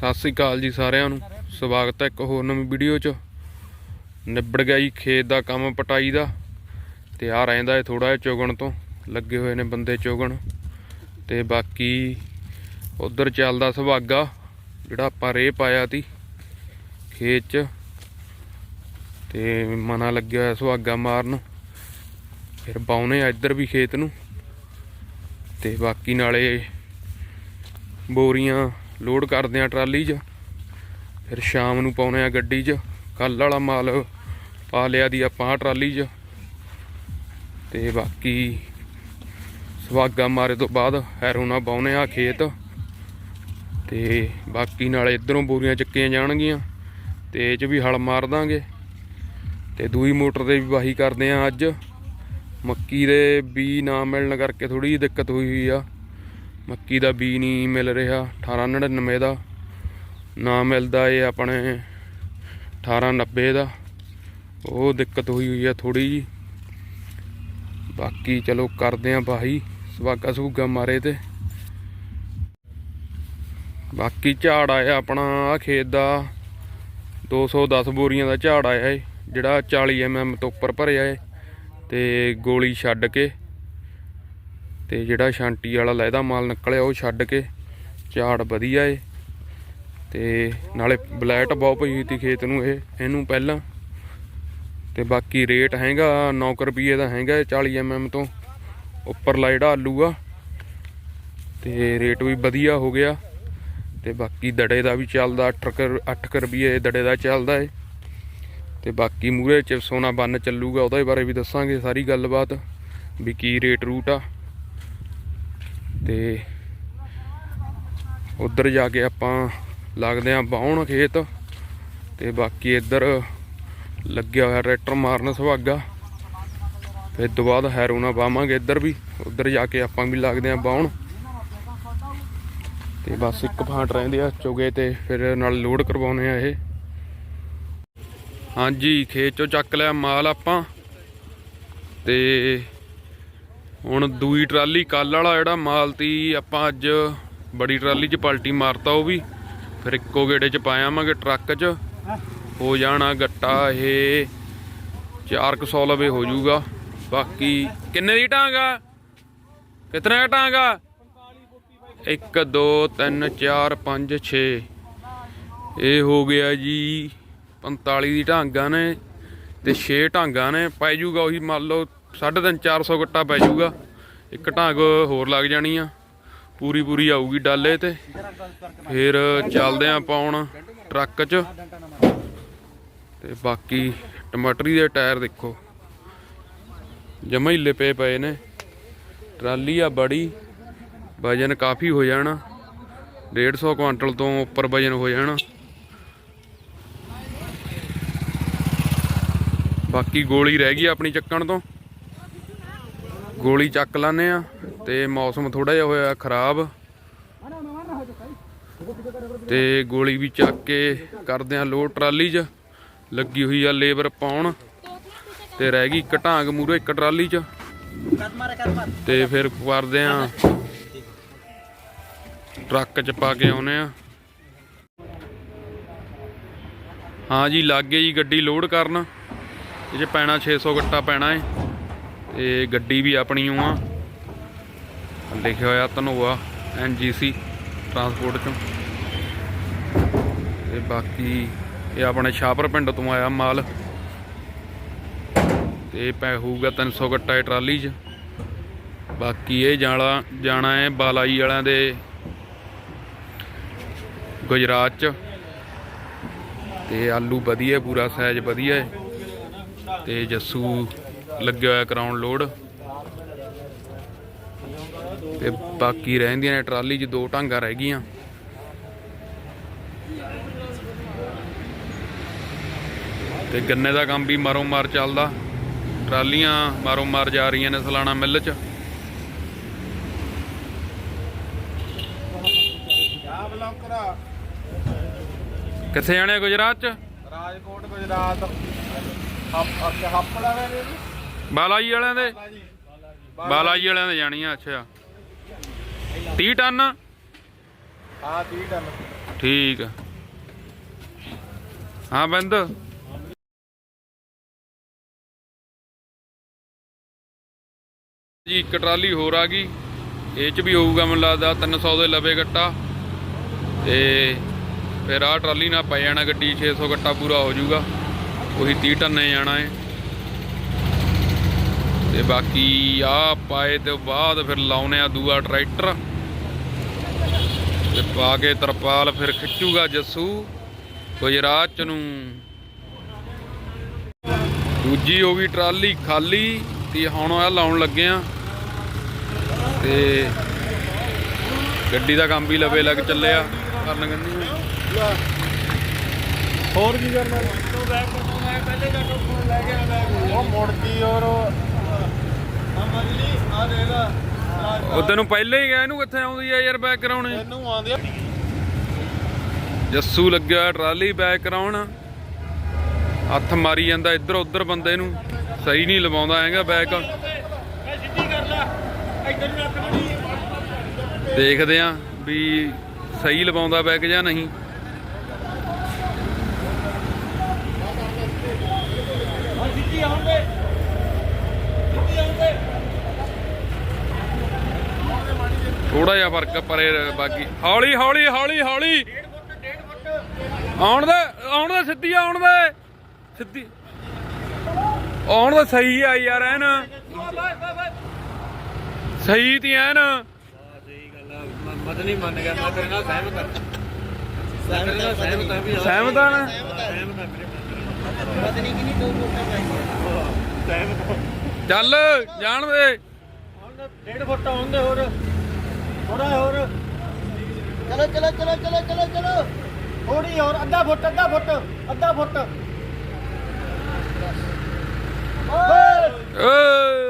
ਸਤਿ ਸ੍ਰੀ ਅਕਾਲ ਜੀ ਸਾਰਿਆਂ ਨੂੰ। ਸਵਾਗਤ ਹੈ ਇੱਕ ਹੋਰ ਨਵੀਂ ਵੀਡੀਓ 'ਚ। ਨਿਬੜ ਗਿਆ ਜੀ ਖੇਤ ਦਾ ਕੰਮ ਪਟਾਈ ਦਾ। ਤੇ ਆ ਰਹਿੰਦਾ ਹੈ ਥੋੜਾ ਜਿਹਾ ਚੁਗਣ ਤੋਂ। ਲੱਗੇ ਹੋਏ ਨੇ ਬੰਦੇ ਚੁਗਣ। ਤੇ ਬਾਕੀ ਉਧਰ ਚੱਲਦਾ ਸੁਹਾਗਾ, ਜਿਹੜਾ ਆਪਾਂ ਰੇ ਪਾਇਆ ਤੀ ਖੇਤ 'ਚ। ਤੇ ਮਨਾ ਲੱਗਿਆ ਹੋਇਆ ਸੁਹਾਗਾ ਮਾਰਨ। ਫਿਰ ਬਾਉਨੇ ਆ ਇੱਧਰ ਵੀ ਖੇਤ ਨੂੰ। ਤੇ ਬਾਕੀ ਨਾਲੇ ਬੋਰੀਆਂ ਲੋਡ ਕਰਦੇ ਆ ਟਰਾਲੀ 'ਚ। ਫਿਰ ਸ਼ਾਮ ਨੂੰ ਪਾਉਨੇ ਆ ਗੱਡੀ 'ਚ। ਕੱਲ ਵਾਲਾ ਮਾਲ ਪਾ ਲਿਆ ਦੀ ਆਪਾਂ ਟਰਾਲੀ 'ਚ। ਤੇ ਬਾਕੀ ਸੁਹਾਗਾ ਮਾਰੇ ਤੋਂ ਬਾਅਦ ਹੈਰੋਂ ਨਾਲ ਪਾਉਨੇ ਆ ਖੇਤ। ਤੇ ਬਾਕੀ ਨਾਲੇ ਇਧਰੋਂ ਬੋਰੀਆਂ ਚੱਕੀਆਂ ਜਾਣਗੀਆਂ। ਤੇ ਇਹ 'ਚ ਵੀ ਹਲ ਮਾਰ ਦਾਂਗੇ। ਤੇ ਦੂਈ ਮੋਟਰ ਤੇ ਵੀ ਵਾਹੀ ਕਰਦੇ ਆ ਅੱਜ। ਮੱਕੀ ਦੇ ਬੀ ਨਾ ਮਿਲਣ ਕਰਕੇ ਥੋੜੀ ਜਿਹੀ ਦਿੱਕਤ ਹੋਈ ਹੋਈ ਆ। ਮੱਕੀ ਦਾ ਬੀ ਨਹੀਂ ਮਿਲ ਰਿਹਾ 1899 ਦਾ। ਨਾ ਮਿਲਦਾ ਇਹ ਆਪਣੇ 1890 ਦਾ। ਉਹ ਦਿੱਕਤ ਹੋਈ ਹੋਈ ਆ ਥੋੜੀ ਜੀ। ਬਾਕੀ ਚਲੋ ਕਰਦੇ ਆ ਬਾਈ ਸਵਾਗਾ ਸੁਗਾ ਮਾਰੇ ਤੇ। ਬਾਕੀ ਝਾੜ ਆਇਆ ਆਪਣਾ ਆ ਖੇਤ ਦਾ 210 ਬੋਰੀਆਂ ਦਾ ਝਾੜ ਆਇਆ ਏ, ਜਿਹੜਾ 40 ਐਮਐਮ ਤੋਂ ਉੱਪਰ ਭਰਿਆ ਏ, ਤੇ ਗੋਲੀ ਛੱਡ ਕੇ ਤੇ ਜਿਹੜਾ ਸ਼ਾਂਟੀ ਵਾਲਾ ਲੈਦਾ ਮਾਲ ਨਿਕਲਿਆ, ਉਹ ਛੱਡ ਕੇ ਝਾੜ ਵਧੀਆ ਏ। ਤੇ ਨਾਲੇ ਬਲੈਟ ਬਹੁਤ ਪਈ ਹੋਈ ਤੀ ਖੇਤ ਨੂੰ ਇਹ, ਇਹਨੂੰ ਪਹਿਲਾਂ। ਤੇ ਬਾਕੀ ਰੇਟ ਹੈਗਾ 9 ਰੁਪਏ ਦਾ ਹੈਗਾ ਇਹ 40 ਐਮਐਮ ਤੋਂ। ਉੱਪਰਲਾ ਜਿਹੜਾ ਆਲੂ ਆ, ਤੇ ਰੇਟ ਵੀ ਵਧੀਆ ਹੋ ਗਿਆ। ਤੇ ਬਾਕੀ ਦੜੇ ਦਾ ਵੀ ਚੱਲਦਾ 8 8 ਰੁਪਏ ਦੜੇ ਦਾ ਚੱਲਦਾ ਏ। ਤੇ ਬਾਕੀ ਮੂਰੇ ਚ ਸੋਨਾ ਬੰਨ ਚੱਲੂਗਾ, ਉਹਦੇ ਬਾਰੇ ਵੀ ਦੱਸਾਂਗੇ ਸਾਰੀ ਗੱਲਬਾਤ, ਵੀ ਕੀ ਰੇਟ ਰੂਟ ਆ। ਤੇ ਉਧਰ ਜਾ ਕੇ ਆਪਾਂ ਲੱਗਦੇ ਆਂ ਬਾਉਣ ਖੇਤ ਤੇ ਬਾਕੀ ਇੱਧਰ ਲੱਗਿਆ ਹੋਇਆ ਟਰੈਕਟਰ ਮਾਰਨ ਸੁਹਾਗਾ। ਫਿਰ ਤੋਂ ਬਾਅਦ ਹੈਰੋਨਾ ਪਾਵਾਂਗੇ ਇੱਧਰ ਵੀ, ਉੱਧਰ ਜਾ ਕੇ ਆਪਾਂ ਵੀ ਲੱਗਦੇ ਆਂ ਬਾਉਣ ਤੇ ਬਸ ਇੱਕ ਫਾਂਟ ਰਹਿੰਦੇ ਆ ਚੁਗੇ ਤੇ ਫਿਰ ਨਾਲ ਲੋਡ ਕਰਵਾਉਨੇ ਆ ਇਹ। ਹਾਂਜੀ, ਖੇਤ ਚੋਂ ਚੱਕ ਲਿਆ ਮਾਲ ਆਪਾਂ। ਤੇ ਹੁਣ ਦੂਈ ਟਰਾਲੀ ਕੱਲ ਵਾਲਾ ਜਿਹੜਾ ਮਾਲ ਤੀ, ਆਪਾਂ ਅੱਜ ਬੜੀ ਟਰਾਲੀ 'ਚ ਪਲਟੀ ਮਾਰਤਾ ਉਹ ਵੀ। ਫਿਰ ਇੱਕੋ ਗੇੜੇ 'ਚ ਪਾਇਆਵਾਂਗੇ ਟਰੱਕ 'ਚ। ਹੋ ਜਾਣਾ ਗੱਟਾ ਇਹ 400 ਲਵੇ ਹੋ ਜਾਊਗਾ। ਬਾਕੀ ਕਿੰਨੇ ਦੀ ਟਾਂਗਾ ਕਿਤਨਾ ਦਾ ਟਾਂਗਾ 1 2 3 4 5 6 ਇਹ ਹੋ ਗਿਆ ਜੀ 45 ਦੀ ਢਾਂਗਾ ਨੇ ਤੇ 6 ਢਾਂਗਾ ਨੇ। ਪੈ ਜੂਗਾ ਉਹੀ ਮੰਨ ਲਓ 3.5 400 ਗੱਟਾ ਪੈ ਜੂਗਾ ਇੱਕ ਢਾਂਗ ਹੋਰ ਲੱਗ ਜਾਣੀ ਆ। ਪੂਰੀ ਪੂਰੀ ਆਊਗੀ ਡਾਲੇ ਤੇ। ਫਿਰ ਚੱਲਦੇ ਆ ਪਾਉਣ ਟਰੱਕ 'ਚ। ਤੇ ਬਾਕੀ ਟਮਾਟਰੀ ਦੇ ਟਾਇਰ ਦੇਖੋ। ਜਮਾ ਹੀ ਲਿਪੇ ਪਏ ਨੇ। ਟਰਾਲੀ ਆ ਬੜੀ। ਵਜਨ ਕਾਫੀ ਹੋ ਜਾਣਾ। 150 ਕੁਆਂਟਲ ਤੋਂ ਉੱਪਰ ਵਜਨ ਹੋ ਜਾਣਾ। ਬਾਕੀ ਗੋਲੀ ਰਹਿ ਗਈ ਆਪਣੀ ਚੱਕਣ ਤੋਂ। ਗੋਲੀ ਚੱਕ ਲਾਨੇ ਆ ਤੇ ਮੌਸਮ ਥੋੜਾ ਜਿਹਾ ਹੋਇਆ ਖਰਾਬ। ਤੇ ਗੋਲੀ ਵੀ ਚੱਕ ਕੇ ਕਰਦੇ ਆ ਲੋਡ ਟਰਾਲੀ 'ਚ। ਲੱਗੀ ਹੋਈ ਆ ਲੇਬਰ ਪਾਉਣ। ਤੇ ਰਹਿ ਗਈ ਇੱਕ ਢਾਂਗ ਮੂਰੇ ਇੱਕ ਟਰਾਲੀ 'ਚ। ਤੇ ਫਿਰ ਕਰਦੇ ਆ। ਟਰੱਕ 'ਚ ਪਾ ਕੇ ਆਉਨੇ ਆ। ਹਾਂ ਜੀ, ਲੱਗ ਗਏ ਜੀ ਗੱਡੀ ਲੋਡ ਕਰਨ। ਇਹ 'ਚ ਪੈਣਾ 600 ਗੱਟਾ ਪੈਣਾ ਏ। ਤੇ ਗੱਡੀ ਵੀ ਆਪਣੀ ਓ ਆ। ਲਿਖਿਆ ਹੋਇਆ ਧਨੋਆ ਐਨਜੀਸੀ ਟਰਾਂਸਪੋਰਟ ਚੋਂ। ਤੇ ਬਾਕੀ ਇਹ ਆਪਣੇ ਛਾਪਰ ਪਿੰਡ ਤੋਂ ਆਇਆ ਮਾਲ। ਤੇ ਪੈ ਹੋਊਗਾ 300 ਗੱਟਾ ਇਹ ਟਰਾਲੀ 'ਚ। ਬਾਕੀ ਇਹ ਜਾਣਾ ਜਾਣਾ ਹੈ ਬਾਲਾਈ ਵਾਲਿਆਂ ਦੇ ਗੁਜਰਾਤ 'ਚ। ਤੇ ਆਲੂ ਵਧੀਆ, ਪੂਰਾ ਸਾਈਜ਼ ਵਧੀਆ ਹੈ। ਤੇ ਜੱਸੂ ਲੱਗਿਆ ਹੋਇਆ ਕਰਾਉਣ ਲੋਡ ਤੇ ਬਾਕੀ ਰਹਿੰਦੀਆਂ ਨੇ ਟਰਾਲੀ 'ਚ ਦੋ ਢਾਂਗਾ ਰਹਿ ਗਈਆਂ। ਤੇ ਗੰਨੇ ਦਾ ਕੰਮ ਵੀ ਮਾਰੋ ਮਾਰ ਚੱਲਦਾ। ਟਰਾਲੀਆਂ ਮਾਰੋ ਮਾਰ ਜਾ ਰਹੀਆਂ ਨੇ ਸਲਾਣਾ ਮਿੱਲ 'ਚ। ਕਿੱਥੇ ਜਾਣੇ ਗੁਜਰਾਤ 'ਚ? ਰਾਜਕੋਟ, ਗੁਜਰਾਤ। ਹੱਪੜਾ ਵੇ ਬਾਲਾਜੀ ਵਾਲਿਆਂ ਦੇ? ਬਾਲਾਜੀ ਵਾਲਿਆਂ ਦੇ ਜਾਣੀਆਂ ਅੱਛਾ। 30 ਟਨ? ਆ 30 ਟਨ। ਠੀਕ ਆ। ਹਾਂ ਬੰਦ। ਜੀ ਇੱਕ ਟਰਾਲੀ ਹੋਰ ਆ ਗਈ। ਇਹ ਚ ਵੀ ਹੋਊਗਾ ਮੈਨੂੰ ਲੱਗਦਾ 300 ਦੇ ਲਵੇ ਗੱਟਾ। ਤੇ ਫਿਰ ਆਹ ਟਰਾਲੀ ਨਾਲ ਪੈ ਜਾਣਾ ਗੱਡੀ 600 ਗੱਟਾ ਪੂਰਾ ਹੋ ਜਾਊਗਾ। ਉਹੀ 30 ਟੰਨੇ ਜਾਣਾ ਹੈ ਤੇ ਬਾਕੀ ਆ ਪਾਏ ਤੇ ਬਾਅਦ ਫਿਰ ਲਾਉਨੇ ਆ ਦੂਆ ਟਰੈਕਟਰ। ਤੇ ਪਾ ਕੇ ਤਰਪਾਲ ਫਿਰ ਖਿੱਚੂਗਾ ਜੱਸੂ ਗੁਜਰਾਤ ਚ ਨੂੰ। ਦੂਜੀ ਹੋ ਗਈ ਟਰਾਲੀ ਖਾਲੀ ਤੇ ਹੁਣ ਆ ਲਾਉਣ ਲੱਗੇ ਆ। ਤੇ ਗੱਡੀ ਦਾ ਕੰਮ ਵੀ ਲਵੇ ਲੱਗ ਚੱਲਿਆ। ਕਰਨ ਗੰਨੀ ਹੋਰ ਕੀ ਕਰਨਾ? ਉਹ ਮੁੜ ਗਈ ਔਰ ਆ ਦੇਗਾ ਉਹ ਤੈਨੂੰ ਪਹਿਲੇ ਹੀ ਗਿਆ ਇਹਨੂੰ ਕਿੱਥੇ ਆਉਂਦੀ ਆ ਯਾਰ ਬੈਕ ਕਰਾਉਣੇ? ਇਹਨੂੰ ਆਂਦੇ ਜੱਸੂ ਲੱਗਿਆ ਟਰਾਲੀ ਬੈਕ ਕਰਾਉਣ। ਹੱਥ ਮਾਰੀ ਜਾਂਦਾ ਇੱਧਰ ਉੱਧਰ ਬੰਦੇ ਨੂੰ। ਸਹੀ ਨਹੀਂ ਲਵਾਉਂਦਾ ਹੈਗਾ ਬੈਕ ਦੇਖਦੇ ਆ ਵੀ ਸਹੀ ਲਵਾਉਂਦਾ ਬੈਕ ਜਾਂ ਨਹੀਂ ਹਾਂ ਸਿੱਧੀ ਆਉਂਦੇ ਸਿੱਧੀ ਆਉਂਦੇ ਥੋੜਾ ਜਿਹਾ ਫ਼ਰਕ ਪਰੇ ਬਾਕੀ। ਹੌਲੀ ਹੌਲੀ ਹੌਲੀ ਹੌਲੀ। ਆਉਣ ਦੇ ਆਉਣ ਦੇ ਸਿੱਧੀ ਆਉਣ ਦੇ। ਸਿੱਧੀ। ਆਉਣ ਦੇ ਸਹੀ ਆ ਯਾਰ ਐਨ। ਸਹੀ ਤੀ ਐਨ। ਸਹੀ ਮੰਨ ਗਿਆ ਮੈਂ ਤੇਰੇ ਨਾਲ ਸਹਿਮਤ ਹਾਂ ਸਹਿਮਤ ਹਾਂ ਵੀ ਹਾਂ, ਸਹਿਮਤ ਹਾਂ ਮੇਰੇ ਕਿੰਨੀ ਦੋ ਵੋਟਾਂ ਚਾਹੀਦੀਆਂ ਸਹਿਮਤ ਚੱਲ ਜਾਣ ਦੇ। ਹੁਣ ਡੇਢ ਫੁੱਟ ਆਉਂਦੇ ਹੋਰ। ਚਲੋ ਚਲੋ ਚਲੋ ਚਲੋ ਚਲੋ ਚਲੋ। ਥੋੜੀ ਹੋਰ ਅੱਧਾ ਫੁੱਟ ਅੱਧਾ ਫੁੱਟ ਅੱਧਾ ਫੁੱਟ। ਓਏ।